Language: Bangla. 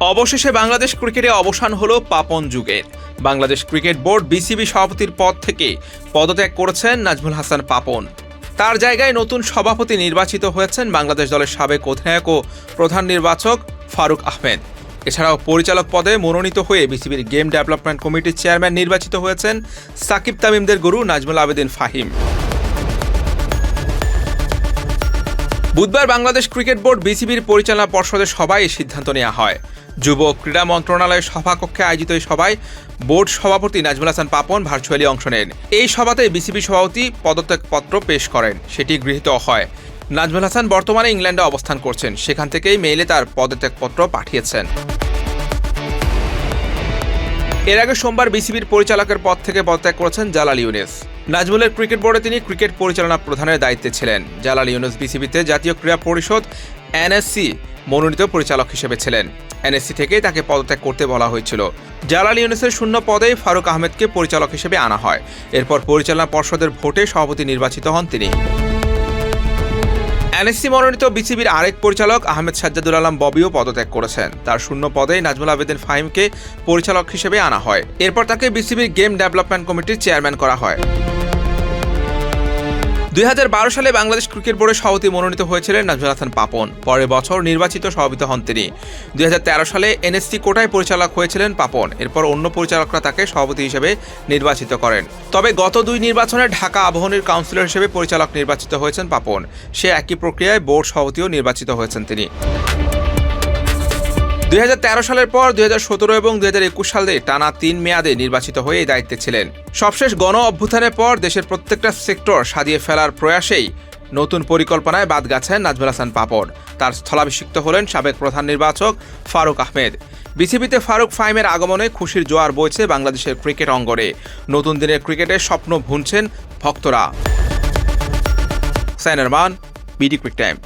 অবশেষে বাংলাদেশ ক্রিকেটে অবসান হলো পাপন যুগের। বাংলাদেশ ক্রিকেট বোর্ড বিসিবি সভাপতির পদ থেকে পদত্যাগ করেছেন নাজমুল হাসান পাপন। তার জায়গায় নতুন সভাপতি নির্বাচিত হয়েছেন বাংলাদেশ দলের সাবেক অধিনায়ক ও প্রধান নির্বাচক ফারুক আহমেদ। এছাড়াও পরিচালক পদে মনোনীত হয়ে বিসিবির গেম ডেভেলপমেন্ট কমিটির চেয়ারম্যান নির্বাচিত হয়েছেন সাকিব তামিমদের গুরু নাজমুল আবেদিন ফাহিম। বুধবার বাংলাদেশ ক্রিকেট বোর্ড বিসিবির পরিচালনা পর্ষদের সভায় সিদ্ধান্ত নেওয়া হয়। যুব ক্রীড়া মন্ত্রণালয়ের সভাকক্ষে আয়োজিত এই সভায় বোর্ড সভাপতি নাজমুল হাসান পাপন ভার্চুয়ালি অংশ নেন। এই সভাতে বিসিবি সভাপতি পদত্যাগপত্র পেশ করেন। সেটি গৃহীত হয়। নাজমুল হাসান বর্তমানে ইংল্যান্ডে অবস্থান করছেন। সেখান থেকেই মেইলে তার পদত্যাগপত্র পাঠিয়েছেন। এর আগে সোমবার বিসিবির পরিচালকের পদ থেকে পদত্যাগ করেছেন জালাল ইউনেস। নাজমুলের ক্রিকেট বোর্ডে তিনি ক্রিকেট পরিচালনা প্রধানের দায়িত্বে ছিলেন। জালাল ইউনুস বিসিবিতে জাতীয় ক্রীড়া পরিষদ এনএসসি মনোনীত পরিচালক হিসেবে ছিলেন। এনএসসি থেকেই তাকে পদত্যাগ করতে বলা হয়েছিল। জালাল ইউনুসের শূন্য পদে ফারুক আহমেদকে পরিচালক হিসেবে আনা হয়। এরপর পরিচালনা পর্ষদের ভোটে সভাপতি নির্বাচিত হন তিনি। এনএসসি মনোনীত বিসিবির আরেক পরিচালক আহমেদ সাজ্জাদুল আলম ববিও পদত্যাগ করেছেন। তার শূন্য পদে নাজমুল আবেদিন ফাহিমকে পরিচালক হিসেবে আনা হয়। এরপর তাকে বিসিবির গেম ডেভেলপমেন্ট কমিটির চেয়ারম্যান করা হয়। দুই হাজার বারো সালে বাংলাদেশ ক্রিকেট বোর্ডের সভাপতি মনোনীত হয়েছিলেন নাজমুল হাসান পাপন। পরের বছর নির্বাচিত সভাপতি হন তিনি। দুই হাজার তেরো সালে এনএসসি কোটায় পরিচালক হয়েছিলেন পাপন। এরপর অন্য পরিচালকরা তাকে সভাপতি হিসেবে নির্বাচিত করেন। তবে গত দুই নির্বাচনে ঢাকা আবাহনীর কাউন্সিলর হিসেবে পরিচালক নির্বাচিত হয়েছেন পাপন। সে একই প্রক্রিয়ায় বোর্ড সভাপতিও নির্বাচিত হয়েছেন তিনি। দুই হাজার তেরো সালের পর দু হাজার সতেরো এবং দু হাজার একুশ সালে টানা তিন মেয়াদে নির্বাচিত হয়ে দায়িত্বে ছিলেন। সবশেষ গণ অভ্যুত্থানের পর দেশের প্রত্যেকটা সেক্টর সাজিয়ে ফেলার প্রয়াসেই নতুন পরিকল্পনায় বাদ গাছেন নাজমুল হাসান পাপড়। তার স্থলাভিষিক্ত হলেন সাবেক প্রধান নির্বাচক ফারুক আহমেদ। বিসিবিতে ফারুক ফাইমের আগমনে খুশির জোয়ার বইছে বাংলাদেশের ক্রিকেট অঙ্গনে। নতুন দিনের ক্রিকেটের স্বপ্ন ভুনছেন ভক্তরা। সাইনার মান বিডি ক্রিক টাইম।